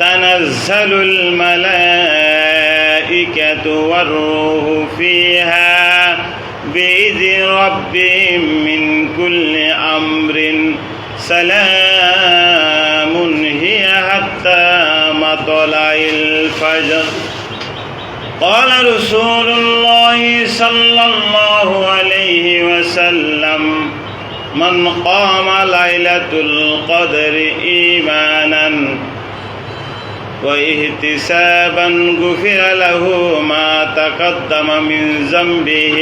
تنزل الملائكة والروح فيها بإذن ربهم من كل أمر. سلام هي حتى مطلع الفجر. قال رسول الله صلى الله عليه وسلم من قام ليلة القدر إيمانا واحتسابا غفر له ما تقدم من ذنبه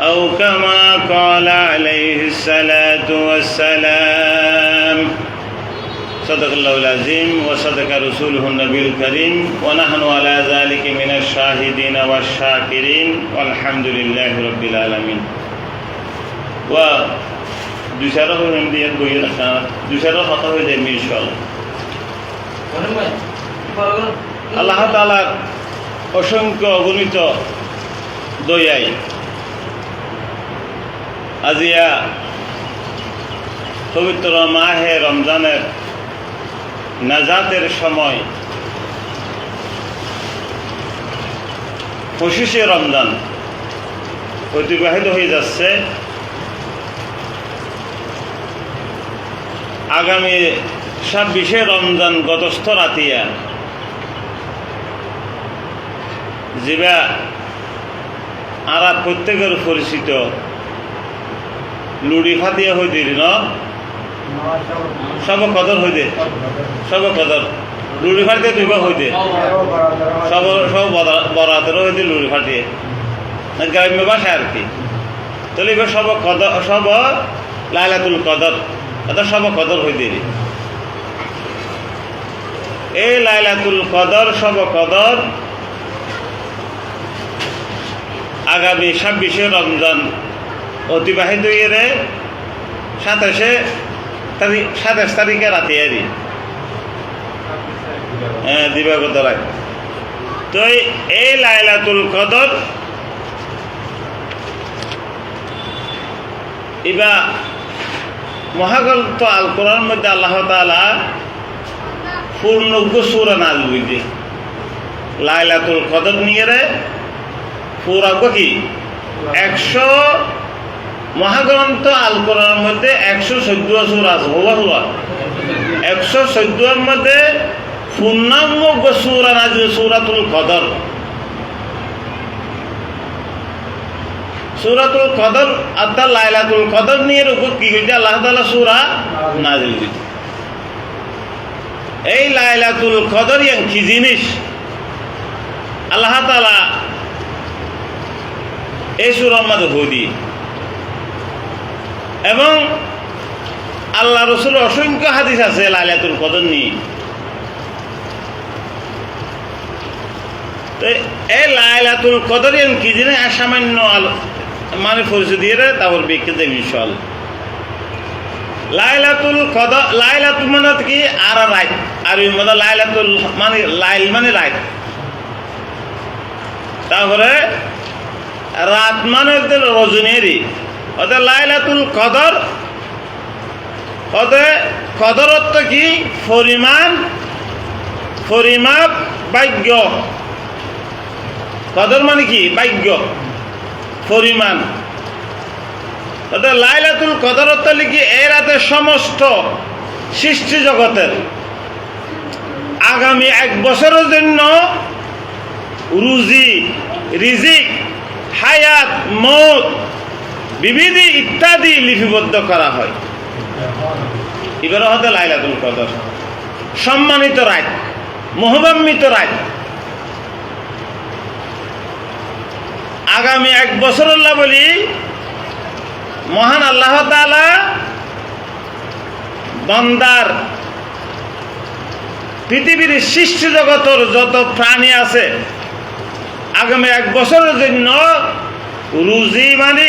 أو كما قال عليه الصلاة والسلام صدق الله العظيم وصدق رسوله النبي الكريم ونحن على ذلك من الشاهدين والشاكرين والحمد لله رب العالمين و دوشاره هم دیر بویر خانه دوشاره خطا هم دیر میشوال আল্লাহ তালার অসংখ্য অগণিত দয়াই। আজিয়া পবিত্র মাহে রমজানের নাজাতের সময় পঁচিশে রমজান অতিবাহিত হয়ে যাচ্ছে। আগামী ছাব্বিশে রমজান গতস্থ রাতিয়া যেবা আরা প্রত্যেকের পরিচিত। লুড়ি ফাতিয়া হয়ে দিল, ন? সব কদর দে। সব কদর। লুড়ি ফাটিয়ে দুইবার দে। সব সব বরাতেরও হয়ে দে লুড়ি ফাটিয়ে। গ্রাম্য ভাষা আর কি। তাহলে এবার সব কদর, সব লাইলাতুল কদর। এটা সব কদর হয়ে এই লাইলাতুল কদর সব কদর আগামী ছাব্বিশে রমজান অতিবাহিত ইয়ে সাতাশে তারিখ সাতাশ তারিখে রাতে আরি হ্যাঁ দিবাগত রাত। তো এই লাইলাতুল কদর এবার মহাগ্রন্থ আল মধ্যে আল্লাহ তালা পূর্ণজ্ঞ সুরা নাজ বুঝে লাইলাতুল কদর নিয়ে রে পুরাজ্ঞ কি একশো মহাগ্রন্থ আল কোরআনের মধ্যে একশো চোদ্দ সুর আছে হবা একশো চোদ্দর মধ্যে পূর্ণাঙ্গ সুরা নাজ সুরাতুল কদর। সুরাতুল কদর অর্থাৎ লাইলাতুল কদর নিয়ে কি আল্লাহ তালা সুরা নাজিল দিতে এই লাইলাতুল কদর কি জিনিস? আল্লাহ তালা এই মধ্যে হুদি এবং আল্লাহ রসুল অসংখ্য হাদিস আছে লাইলাতুল কদর নিয়ে। তো এই লাইলাতুল কদর কি জিনিস? সামান্য মানে পরিচয় দিয়ে তারপর বিখ্যাত মিশল লাইলাতুল কদ লাইলাতুল মানে কি? আর রাইট আর মানে লাইলাতুল মানে লাইল মানে রাইট তারপরে রাত মানে রজনীরই অর্থাৎ লাইলাতুল কদর অতএ কদরত্ব কি? পরিমাণ, পরিমাপ বাক্য কদর মানে কি? বাক্য পরিমাণ। লাইলাতুল কদরত্ব লিখি এ রাতে সমস্ত সৃষ্টি জগতের। আগামী এক বছরের জন্য রুজি, রিজিক, হায়াত, মত, বিবিধ ইত্যাদি লিপিবদ্ধ করা হয়। এবারও হতে লাইলাতুল কদর। সম্মানিত রায় মহবান্বিত রায় আগামী এক বছর আল্লাহ বলি মহান আল্লাহ বান্দার পৃথিবীর সৃষ্টি জগতর যত প্রাণী আছে, আগামী এক বছরের জন্য রুজি মানে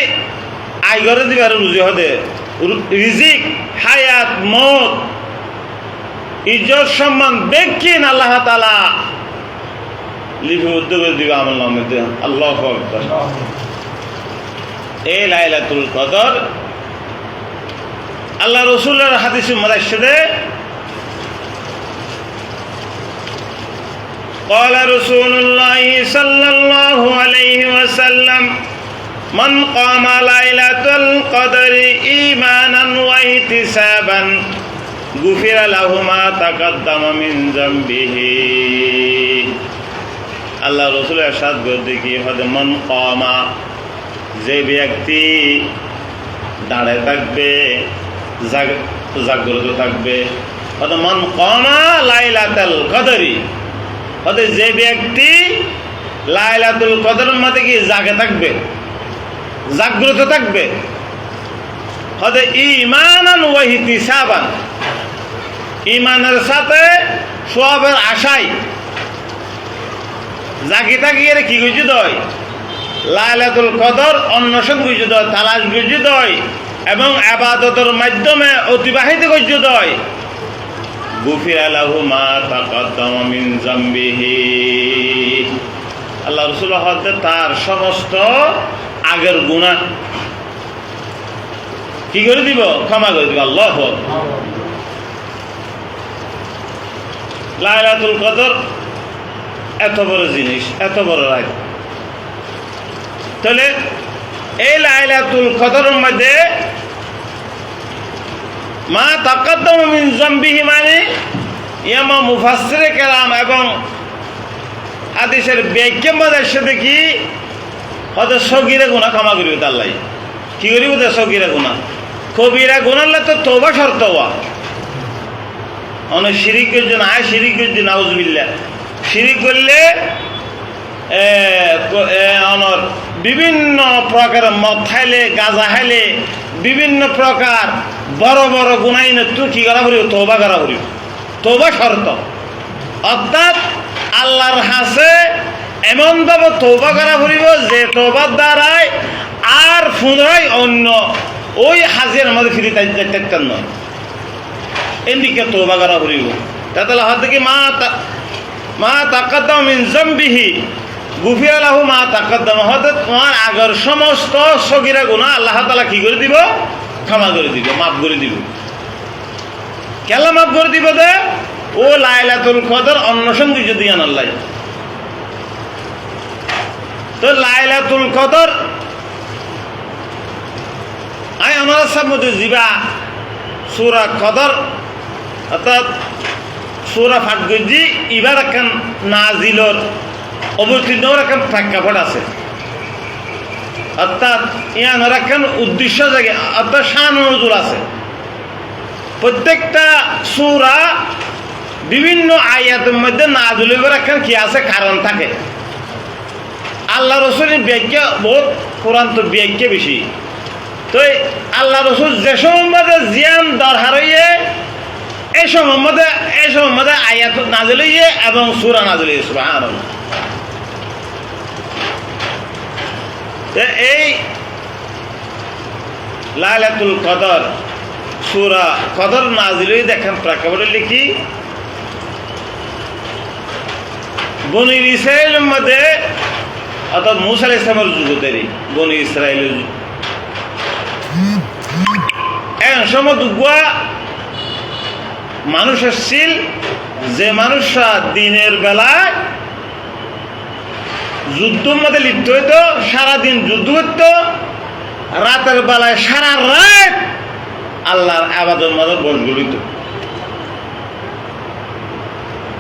আইগরে দিবার রুজি হদে রিজিক, হায়াত, মত, ইজ্জত, সম্মান, বেকিন আল্লাহ তালা লিপি উদ্যোগে দিবে আমল নামে আল্লাহ আকবার এই লাইলাতুল কদর আল্লাহ রসুলের হাদিস মাদাসে قال رسول الله صلى الله عليه وسلم من قام ليلة القدر إيمانا واحتسابا غفر له ما تقدم من ذنبه আল্লাহ রসুল এরশাদ করতে কি হতে মন কমা যে ব্যক্তি দাঁড়ায় থাকবে, জাগ- জাগ্রত থাকবে মন কমা লাইলাতাল কদরি হয়তো যে ব্যক্তি লাইলাতুল কদরের মধ্যে কি জাগে থাকবে, জাগ্রত থাকবে হয়তো ইমানান ওয়াহিতি সাবান ইমানের সাথে সবের আশায় জাগি থাকি এর কি গুজি দয় লাইলাতুল কদর অন্বেষণ গুজি দয় তালাশ দয় এবং আবাদতের মাধ্যমে অতিবাহিত গুজি দয় গুফির আলাহু মা তাকাদ্দাম মিন জামবিহি। আল্লাহ রসুল হতে তার সমস্ত আগের গুণা কি করে দিব? ক্ষমা করে দিব, আল্লাহ লাইলাতুল কদর, এত বড় জিনিস, এত বড় রায়। তাহলে এই লাইলাতুল কদরের মধ্যে মা তাকাদ্দম মিন জম্বিহি মানে ইয়ামা মুফাসসিরে কেরাম এবং হাদিসের ব্যাখ্যা মধ্যে সাথে কি হয়তো সগিরে গুণা ক্ষমা করিবে লাই কি করিব তো সগিরে গুণা কবিরা গুণালে তো তোবা শর্ত হওয়া। অনেক শিরিক করছে না শিরিক করছে নাউজবিল্লা শিরিক করলে অনর বিভিন্ন প্রকার মদ খাইলে, গাঁজা খাইলে, বিভিন্ন প্রকার বড় বড় গুণাইন কি করা করিব? তোবা করা করিব। তোবা শর্ত। অর্থাৎ আল্লাহর হাসে এমনভাবে তোবা করা করিব যে তোবার দ্বারাই আর পুনরায় অন্য ওই হাজের মধ্যে ফিরে থাকতেন নয়। এদিকে তোবা করা করিব। তাহলে হয়তো কি মা মা তাকাদ্দাম মিন জম্বিহি গুফিয়া লাহু মা তাকাদ্দাম। হতে তোমার আগের সমস্ত সগিরা গুণা আল্লাহ তালা কি করে দিব? ক্ষমা করে দিব, মাফ করে দিব। কেলা মাফ করে দিব দে? ও লাইলাতুল কদর অন্বেষণ কিছু দিয়ে আল্লাহ। লাইলাতুল কদর আই আমার সামনে যিবা সুরা কদর, অর্থাৎ সুরা ফাটগজি ইবার এখন নাজিলর অবতীর্ণ এখন প্রেক্ষাপট আছে। অর্থাৎ উদ্দেশ্য অর্থাৎ আছে। প্রত্যেকটা সুরা বিভিন্ন আয়াতের মধ্যে নাজুলিবার এখন কি আছে? কারণ থাকে। আল্লাহ রসুলের ব্যাখ্যা বহুত, কোরআন তো ব্যাখ্যা বেশি। তো আল্লাহ রসুল যে সময় মধ্যে জিয়ান দরকার হইয়ে এই সময় মধ্যে এই সময় মধ্যে আয়াত নাজল হইয়ে এবং সুরা নাজল হইয়ে সুবাহ এই লাইলাতুল কদর, সুরা কদর নাজিল হয়ে দেখেন, প্রেক্ষাপটে লিখি। বনি ইসরায়েলের মধ্যে, অর্থাৎ মুসাল ইসলামের যুগতেরই বনি ইসরায়েলের যুগ। এখন সময় দুগুয়া মানুষ এসছিল যে মানুষরা দিনের বেলায় যুদ্ধর মধ্যে লিপ্ত হইতো, সারাদিন যুদ্ধ করত, রাতের বেলায় সারা রাত আল্লাহর আবাদর মধ্যে বসগুলিত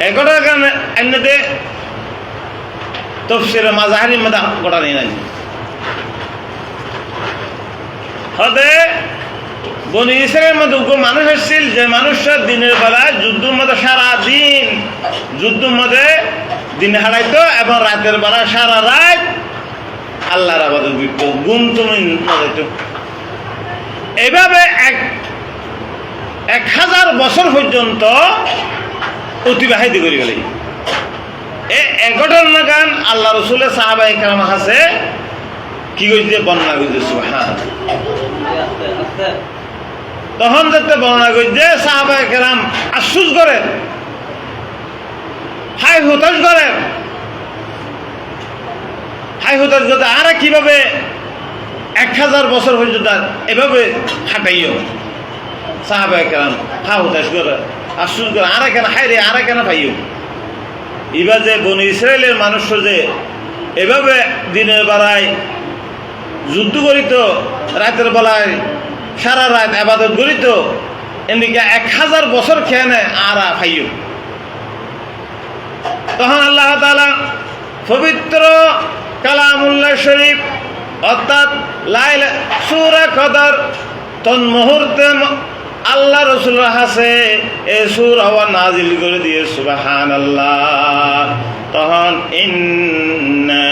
এগোটার কারণে এমনিতে তফসিরে মাজাহারির মধ্যে গোটা নেই নাই হতে বনি ইসরায়েলের মধ্যে উগ্র মানুষ এসেছিল যে মানুষরা দিনের বেলায় যুদ্ধের মধ্যে সারা দিন যুদ্ধের মধ্যে দিন হারাইতো এবং রাতের বেলা সারা রাত আল্লাহর আবাদত গুম তুমি এইভাবে এক এক হাজার বছর পর্যন্ত অতিবাহিত করি গেলে। এ ঘটনা গান আল্লাহ রসুলের সাহাবা একরাম আছে। কি কইছে? বর্ণনা করছে সুবহান তখন যাতে বর্ণনা করছে সাহাবা একরাম আশ্বাস করে হতাশ করে। হাই হতাশ করতে আর কীভাবে এক হাজার বছর পর্যন্ত এভাবে খাটাইও সাহাবা একরাম হা হতাশ করে আশ্বাস করে, আর কেন হাই রে, আর কেন পাইও এবার যে বন ইসরায়েলের মানুষ যে এভাবে দিনের বেলায় যুদ্ধ করিত, রাতের বেলায় সারা রাত আবাদত করিত এদিকে এক হাজার বছর খেয়ে নেয়? আর ফাইও তখন আল্লাহ তালা পবিত্র কালামুল্লাহ শরীফ অর্থাৎ লাইল সুরা কদর তন মুহূর্তে আল্লাহ রসুল হাসে এ সুর আবার নাজিল করে দিয়ে সুবাহান আল্লাহ তখন ইন্না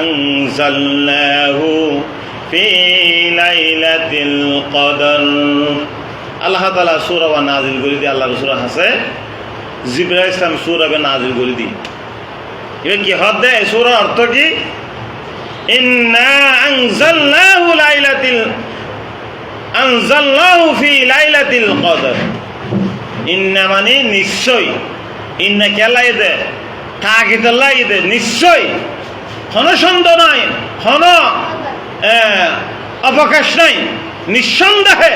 আনজালনাহু ফি লাইলাতিল কদর। আল্লাহ তাআলা সূরা আবার নাজিল করে দিয়ে আল্লাহ রসুল হাসে জিব্রাইল ইসলাম সুর আবার নাজিল করে দিয়ে এবার কি হদ দেয়? সুর অর্থ কি? ইন্না মানে নিশ্চয়। ইন্না কে লাইদে তাগিদ লাইদে নিশ্চয়। হন অবকাশ নাই। নিঃসন্দেহে।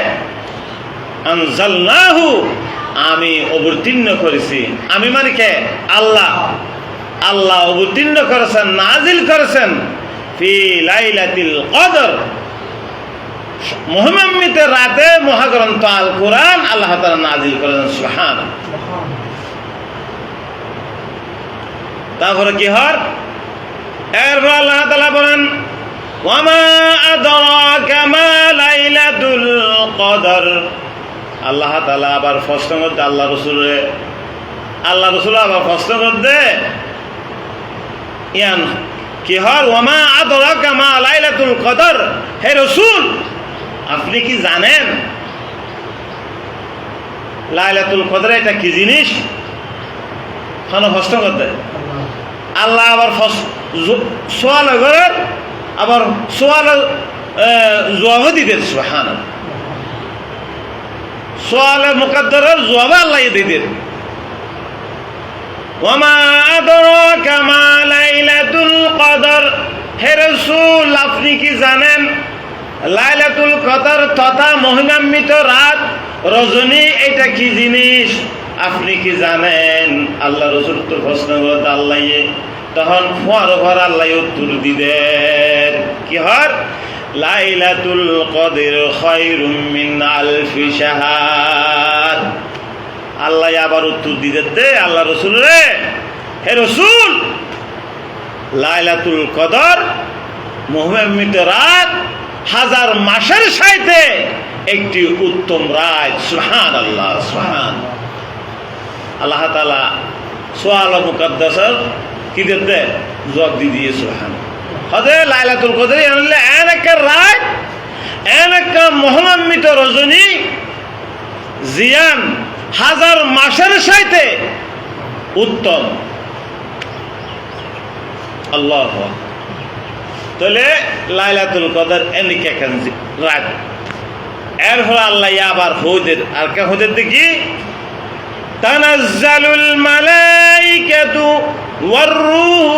আমি অবতীর্ণ করেছি। আমি মানে কে? আল্লাহ। আল্লাহ অবতীর্ণ করেছেন, নাজিল করেছেন। ফি লাইলাতিল কদর। মোহাম্মিত রাতে মহাগ্রন্থ আল কোরআন আল্লাহ তালা নাজিল করেন সুহান তারপরে কি হর এরপর আল্লাহ তালা বলেন ওয়ামা আদরাকা মা লাইলাতুল কদর। আল্লাহ তালা আবার প্রশ্ন করতে, আল্লাহ রসুলে আল্লাহ রসুল আবার প্রশ্ন করতে, ইয়ান, কি হর ওয়ামা আদরাকা মা কদর? হে রসুল, আপনি কি জানেন? লাইলাতুল কদর এটা কি জিনিস? খানো প্রশ্ন করতে। আল্লাহ আবার সোয়াল করেন আবার সোয়াল জবাবও দিতেন সুহান সোয়ালের মুকদ্দরের জবাব আল্লাহ দিতেন ওমা আদরাকা মা লাইলাতুল কদর। হে রাসূল, আপনি কি জানেন, লাইলাতুল কদর তথা মহিমান্বিত রাত, রজনী, এটা কি জিনিস? আপনি কি জানেন? আল্লাহ রসুল তো প্রশ্ন করতে আল্লাহ তখন ফর ফর আল্লাহ উত্তর দিবেন কি হর? লাইলাতুল কদের খয়রুম মিন আলফি শাহার আল্লাহ আবার উত্তর দিতে দে, আল্লাহ রসুল রে। হে রসুল, লাইলাতুল কদর মহিমান্বিত রাত হাজার মাসের সাইতে একটি উত্তম রায় সুহান আল্লাহ সুহান আল্লাহ তালা সোয়াল মুকদ্দাসর কি দিতে জবাব দিয়ে দিয়ে সুহান হজে লাইলাতুল কদরি আনলে এন একটা রায় এন একটা মহমান্বিত রজনী জিয়ান হাজার মাসের সাইতে উত্তম। আল্লাহ তাহলে লাইলাতুল কদর এনেক কেন রাত এর হল আল্লাহ আবার হৌদের, আর কে হৌদের দেখি? তানাজ্জালুল মালাইকাতু ওয়ার রূহ।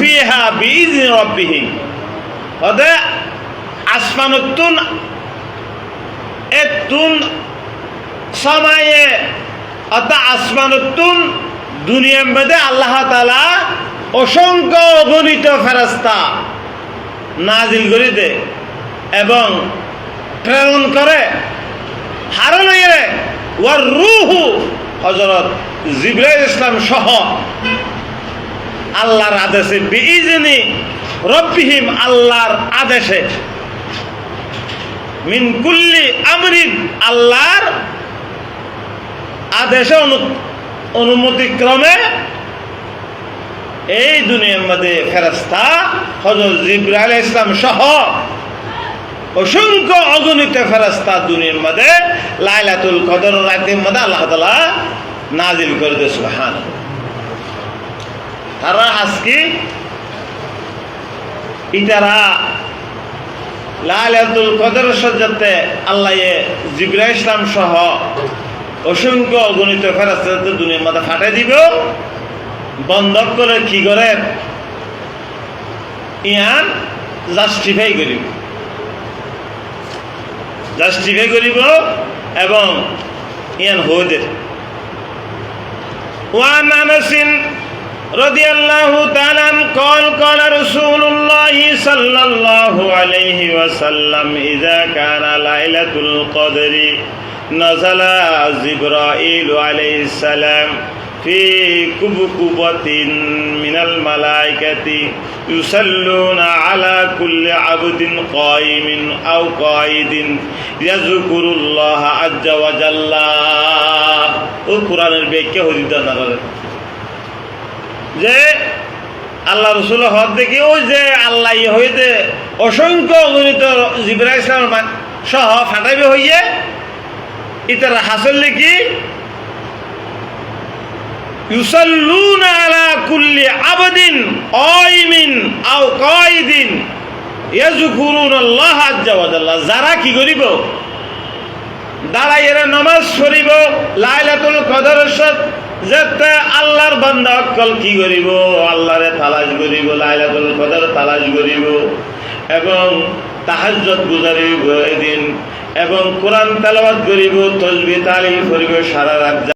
ফিহা আসমান এতুন আল্লাহ অসংখ্য অগণিত ফেরাস্তা নাজিল করে দে এবং প্রেরণ করে। হারণ ওয়ার রুহু হজরত জিব্রাইল ইসলাম সহ আল্লাহর আদেশে, বিইজনি রব্বিহিম আল্লাহর আদেশে। মিন কুল্লি আমরিন, আল্লাহর আদেশে অনু- অনুমতিক্রমে এই দুনিয়ার মধ্যে ফেরস্তা হজরত জিব্রাইল ইসলাম সহ অসংখ্য অগণিত ফেরস্তা দুনিয়ার মধ্যে লাইলাতুল কদর রাতের মধ্যে আল্লাহ তালা নাজিল করে দিয়ে সুহান তারা আজকে ইতারা লাল আব্দুল কদর সজ্জাতে আল্লাহ জিবরা ইসলাম সহ অসংখ্য অগণিত ফেরাস্তাদের দুনিয়ার মাথা ফাটে দিব। বন্ধ করে কি করে? ইয়ান জাস্টিফাই করিব। জাস্টিফাই করিব এবং ইয়ান হোদের ওয়ান আনাসিন رضي الله تعالى قال قال رسول الله صلى الله عليه وسلم إذا كان ليلة القدر نزل جبرائيل عليه السلام في كبكبة من الملائكة يصلون على كل عبد قائم أو قائد يذكر الله عز وجل القرآن البيكة هدي যে আল্লাহ রসুল হদ দেখি ওই যে আল্লাহ ইয়ে হইতে অসংখ্য অগণিত জিবরা ইসলাম সহ ফাটাইবে হইয়ে, ইতার হাসল কি ওয়াজাল্লাহ যারা কি করিব? দাঁড়াই এরা নমাজ পড়িব, লাইলাতুল কদর যেতে আল্লাহর বান্দা অকল কি করিব? আল্লাহরে তালাশ করিব, লাইলাতুল কদর তালাশ করিব, এবং তাহাজ্জত গুজারিব এদিন, এবং কোরআন তালাবাদ করিব, তসবি তালিম করিব সারা রাত